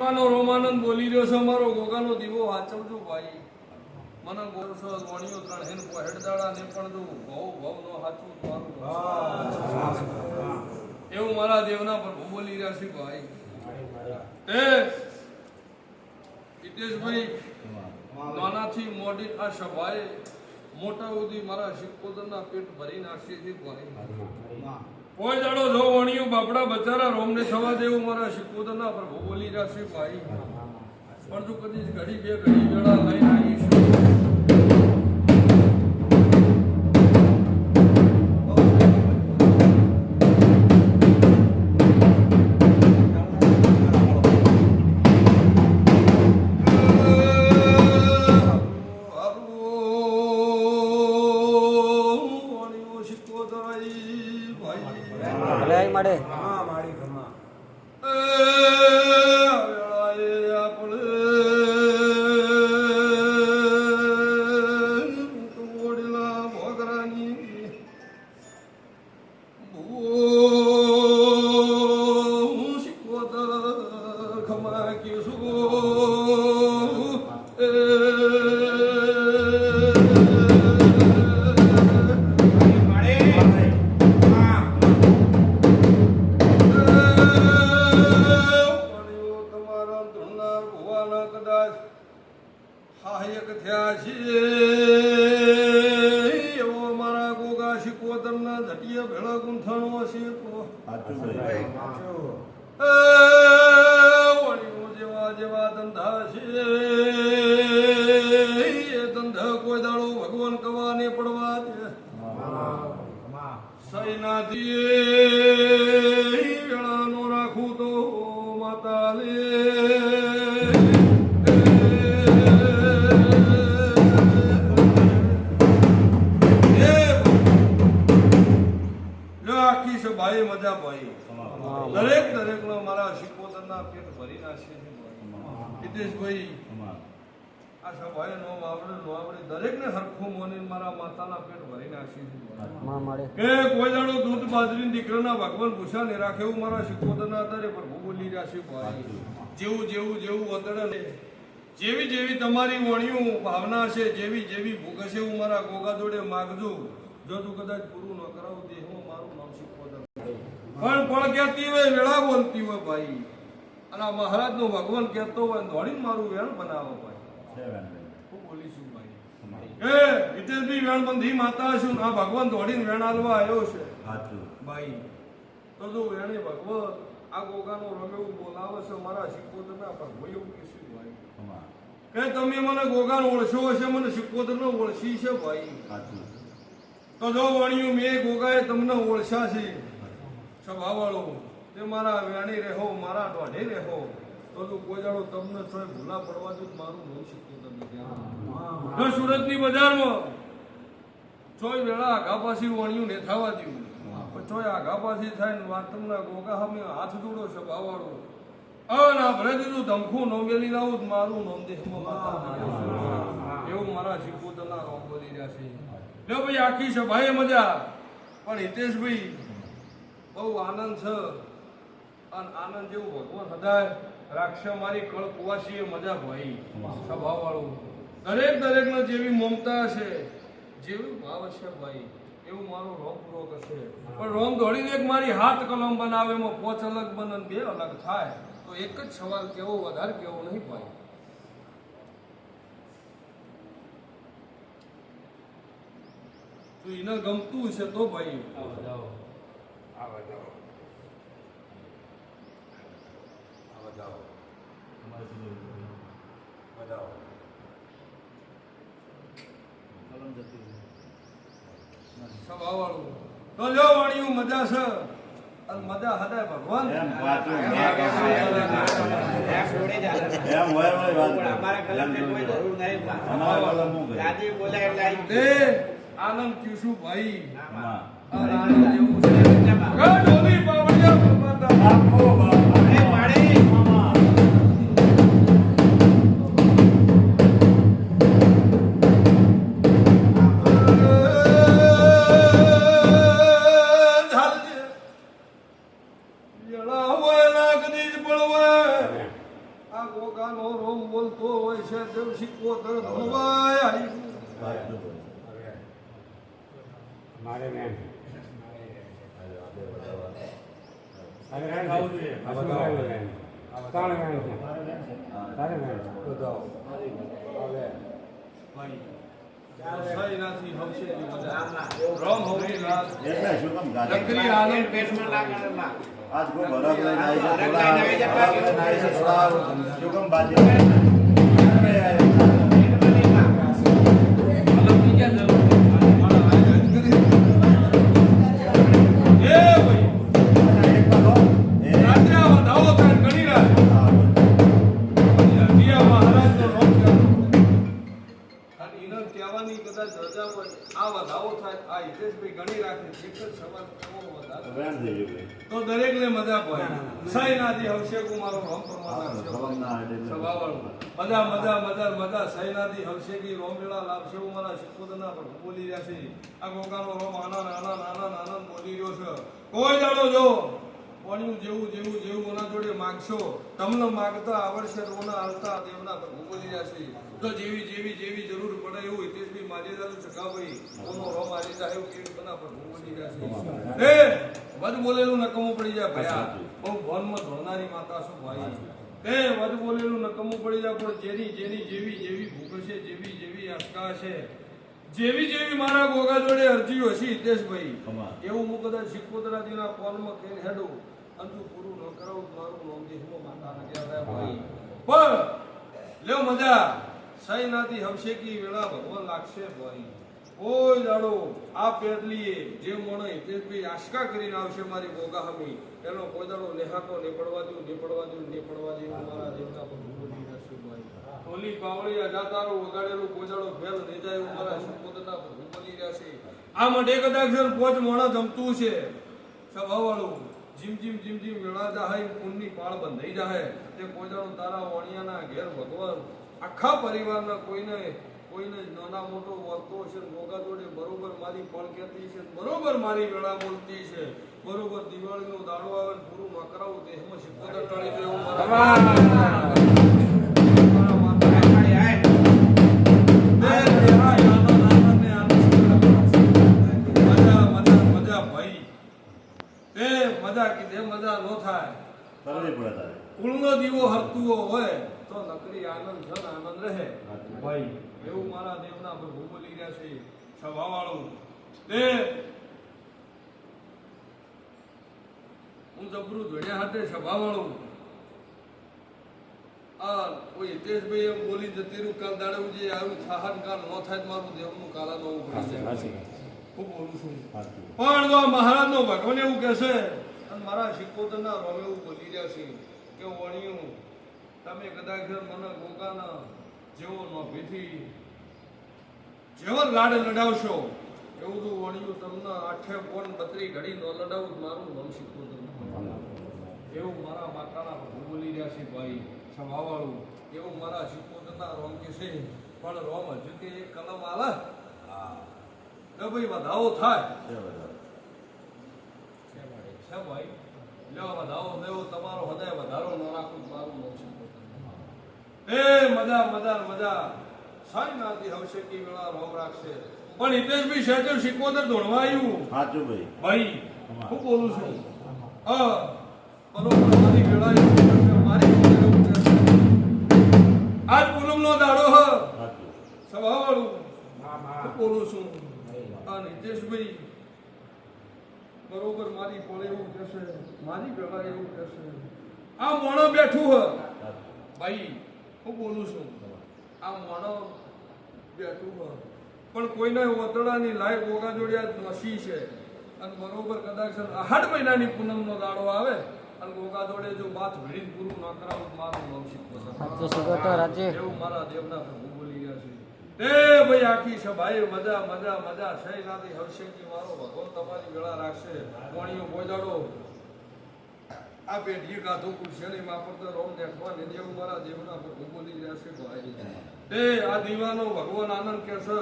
રોમાનંદ બોલી રહ્યો છે મારો ગોગાનો દીવો વાંચવજો ભાઈ. મને ગોરસો ત્રણ હેન હેડદાડા ને પણ જો ભવ ભવ નો હાચું એવું મારા દેવના પર બોલી રહ્યા છે ભાઈ. એ, હિતેશભાઈ, નાનાથી મોડી આ સભાએ મોટા સુધી મારા શિકોદરના પેટ ભરી નાખશે છે ભાઈ. કોઈ દાડો જો વણ્યું, બાપડા, બચારા, રોમને થવા દેવું મારા શિકોદરના પ્રભુ બોલી રહ્યા ભાઈ. પણ તું કદી ઘડી બે ઘડી જણા લઈને આવીશું. સહાયક થયા છે એવો મારા ગોગા શિકોતરના ઝટિયા ભેળા ગુંથાણો હશે તો સૈનાથી વેળાનો રાખું તો માતા લે સભાએ મજા ભાઈ દરેક દરેક નો મારા શિકોતરના પેટ ભરી નાખશે છે ભાઈ. હિતેશભાઈ આ સભાએ નો વાવડે નો વાવડે દરેકને હરખું મોને મારા માતાના પેટ ભરી નાખશે છે ભાઈ. માં મળે. કે કોઈ દાડો દૂધ બાજરી દીકરાના ભગવાન ભૂષા ને રાખે એવું મારા શિકોતરના આધારે પ્રભુ બોલી રહ્યા છે ભાઈ. જેવું જેવું જેવું વતન ને જેવી જેવી તમારી વણ્યું ભાવના છે જેવી જેવી ભૂખ હશે હું મારા ગોગા જોડે માગજો. જો તું કદાચ પૂરું ન કરાવું તે હું મારું નામ શિકોતર પણ પણ કહેતી હોય વેળા બોલતી હોય ભાઈ. અને મહારાજનો ભગવાન કહેતો હોય દોડીને મારું વેણ બનાવો ભાઈ. એ હિતેશભાઈ વેણબંધી માતા છું આ ભગવાન દોડીને વેણ આવ્યો છે. ભાઈ તો જો વેણે ભગવાન આ ગોગાનો રમેવું બોલાવે છે, મારા શિકોતરના પ્રભુ એવું કહેશું ભાઈ. કે તમે મને ગોગાનો ઓળશો હશે, મને શિકોતરનો ઓળશી છે ભાઈ. તો જો વણ્યું, મેં ગોગાએ તમને ઓળશા છે. સભાવાળો, તે મારા વેણી રહેો, મારા દોઢે રહો. તો કોઈ દાડો તમને છોય ભૂલા પડવા દઉં મારું શિકોતર નથી જો સુરતની બજારમાં ચોય વેળા આઘા પાછી વણ્યું ને થવા દઉં ચોય આઘા પાછી થાય ને તમને ગોગા સામે હાથ જોડો છે બાવાળો. અન દીધું ધમખું નો મેલી લાવું મારું નામ દેહમાં એવું મારા શિકોતરના રોમ બોલી રહ્યા છે. લ્યો ભાઈ આખી સભાએ મજા. પણ હિતેશભાઈ બહુ આનંદ છે. અને આનંદ જેવું ભગવાન હદાય. રાખશે મારી કળ કુવાસી એ મજા ભાઈ સભાવાળું દરેક દરેકને જેવી મમતા છે જેવું ભાવ છે ભાઈ એવું મારો રોમ પૂરો કરશે પણ રોમ દોડીને એક મારી હાથ કલમ બનાવે એમાં પોચ અલગ બને બે અલગ થાય તો એક જ સવાલ કેવો વધારે કેવો નહીં ભાઈ. તો એને ગમતું છે તો ભાઈ. સભાવાળું તો લ્યો વાણિયું મજા છે. મજા હદાય ભગવાન. એમ વાતું. અમારા વાળા હું ગયો. તે આનંદ ક્યુશું ભાઈ. હા. આ જેવું છે. ખાવું રોમ બોલતો હોય છે તારે મેન બતાવો હવે સહી નાથી હવશે ની મજા. રામના એવું રોમ હવની એટલે શું કામ ગાડી? નકરી આનંદ પેટમાં લાગે કોઈ ભરત લઈને આવી છે, ભરત થોડા લઈને આવી છે, ભરત દરેકને મજા પડે સાઈ નાથી હવશે કુમારો રામ પરમાત્મા હા, છે. સવાલ ના આવે એટલે. સવાવાળું. મજા મજા મજા મજા સૈનાથી હવશે કી રોમવેળા લાવશે મારા શિકોદના પર બોલી રહ્યા છે. આ ગોગાનો રોમ આનંદ આનંદ આનંદ આનંદ બોલી રહ્યો છે. કોઈ જાણો જો પાણીયું જેવું જેવું જેવું ઓના જોડે માગશો તમને માગતા આવડશે રોના હાલતા દેવના પર બોલી રહ્યા તો જેવી જેવી જેવી જરૂર પડે એવું હિતેશભાઈ માજેદારું ચકાભાઈ ઓનો રોમ આવી જાય એવું બોલી બધ બોલેલું નકમું પડી જાય. ભયા પણ ભવનમાં ધોનારી માતા શું ભાઈ? એ વધ બોલેલું નકમું પડી જાય પણ જેની જેની જેવી જેવી ભૂખ છે જેવી જેવી આશકા છે જેવી જેવી મારા ગોગા જોડે અરજીઓ હશે હિતેશભાઈ. એવું હું કદાચ શિકોતરાજીના ફોનમાં કહીને હેડું અંજુ પૂરું ન કરાવું તો મારું નામ દેશમાં માતાના કહેવાય ભાઈ. પણ લેવ મજા સહી નાથી હવશેકી વેળા ભગવાન લાગશે ભાઈ. કોઈ દાડો, આ પેટલીએ જે મોણો હિતેશભાઈ આશકા કરીને આવશે મારી ગોગાહમી એનો કોઈ દાડો નેહાકો નીપડવા દઉં નીપડવા દઉં નીપડવા દઉં મારા દેવતા પર ભૂલી ઓલી પાવળિયા અજાતારું વગાડેલું કોઈ ફેલ નહીં જાય એવું મારા સુપોતના પર ભૂલી રહેશે આ માટે કદાચ પોચ મોણા જમતું છે. સ્વભાવવાળું જીમ જીમ જીમ જીમ, વેળા જાહે કુંડની પાળ બંધાઈ જાહે. તે કોઈ તારા વાણિયાના ઘેર ભગવાન. આખા પરિવારના કોઈને કોઈને નાના મોટો વર્તો છે મોગા ગોગા જોડે બરોબર મારી ફળ કહેતી છે બરોબર મારી વેળા બોલતી છે. બરોબર દિવાળીનો દાડો આવે પૂરું મકરાવું દેહમાં સિક્કોતર ટાળી આય. મજા મજા મજા ભાઈ. એ મજા કીધે મજા નો થાય. કુળનો દીવો હરતુઓ હોય તો નકરી આનંદ જન આનંદ રહે. ભાઈ એવું મારા દેવના પ્રભુ બોલી રહ્યા છે સભાવાળું તે હું જબરું ધોળ્યા હાથે સભાવાળું આ કોઈ હિતેશભાઈ એમ બોલી જતી રહ્યું કાલ દાડે જે આવ્યું થાહન કાલ ન થાય તો મારું દેવનું કાલા જાય. હું બોલું છું. પણ જો મહારાજ નો ભગવાન એવું કહેશે અને મારા શિકોતરના રોમે એવું બોલી રહ્યા છે કે વણિયું તમે કદાચ મને ગોગાના જેવો ભીથી જેવો લાડ લડાવશો. એવું તો વણ્યું તમને આઠે પોન બત્રી ઘડી ન લડાવું મારું નામ તમને એવું મારા માતાના બોલી રહ્યા છે ભાઈ સભાવાળું. એવું મારા શિકોતરના રોમ કે છે પણ રોમ હજુ કે એક કલમ આલે? તો ભાઈ વધાવો થાય. છે ભાઈ. લ્યો વધાવો લેવો તમારો હૃદય વધારો ન રાખું મારું નામ એ મજા મજા મજા. સારી નાથી હવશે કે વેળા રોગ રાખશે. પણ હિતેશભાઈ સહેજ શિકોતર ધોળવા આવ્યું સાચું ભાઈ. ભાઈ હું બોલું છું. હા બરોબર મારી વેળા મારી આજ પૂનમ નો દાડો હ. સાચું. સભાવાળું. હું બોલું છું. આ નિતેશભાઈ બરોબર મારી પોળે એવું કહેશે મારી વેળા એવું કહેશે. આ મોણો બેઠું હ. ભાઈ હું બોલું છું. આ મોણો બેઠું પણ કોઈને વતડાની લાય ગોગા જોડિયા નસી છે. અને બરોબર કદાચ આઠ મહિનાની પૂનમનો દાડો આવે અને ગોગા જોડે જો બાથ ભીડીને પૂરું ન કરાવું મારું. એવું મારા દેવના પ્રભુ બોલી રહ્યા છે. એ ભાઈ આખી સભાએ મજા મજા મજા. છે નાથી હર્ષેજી મારો ભગવાન તમારી વેળા રાખશે. કોણીઓ બોજાડો આ પેઢી ગાધું કુશળી માપરતો રોમ દેખવા ને દેવ મારા દેવના પર રહ્યા છે ભાઈ. એ, આ દીવાનો ભગવાન આનંદ કે છે?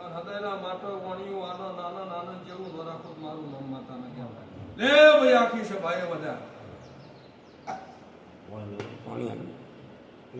અને હૃદયના માટે વણિયું આનંદ આનંદ આનંદ જેવું ન રાખો તો મારું નામ માતાના કહેવાય. લે, ભાઈ, આખી છે ભાઈ આવી